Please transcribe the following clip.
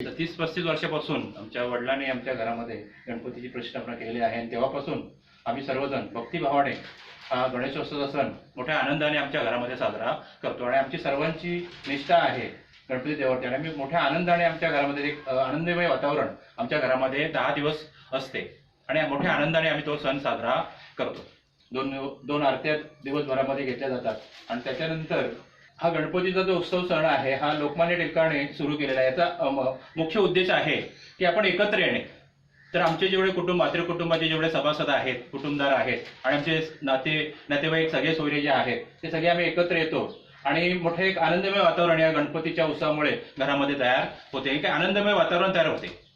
तीस पस्तीस वर्षापासून आमच्या वडिलांनी आमच्या घरामध्ये गणपतीची प्रतिष्ठापना केलेली आहे. आणि तेव्हापासून आम्ही सर्वजण भक्तिभावाने हा गणेशोत्सवाचा सण मोठ्या आनंदाने आमच्या घरामध्ये साजरा करतो. आणि आमची सर्वांची निष्ठा आहे गणपती देवावरती. आणि आम्ही मोठ्या आनंदाने आमच्या घरामध्ये एक आनंदमय वातावरण आमच्या घरामध्ये दहा दिवस असते. आणि मोठ्या आनंदाने आम्ही तो सण साजरा करतो. दोन दोन आरत्या दिवसभरामध्ये घेतल्या जातात. आणि त्याच्यानंतर हा गणपतीचा जो उत्सव सण आहे हा लोकमान्य टिळकाने सुरू केलेला आहे. याचा मुख्य उद्देश आहे की आपण एकत्र येणे. तर आमचे जेवढे कुटुंब कुटुंबाचे जेवढे सभासद आहेत कुटुंबदार आहेत आणि आमचे नाते नातेवाईक सगळे सोयरे जे आहेत ते सगळे आम्ही एकत्र येतो. आणि मोठे एक आनंदमय वातावरण या गणपतीच्या उत्सवामुळे घरामध्ये तयार होते. एक आनंदमय वातावरण तयार होते.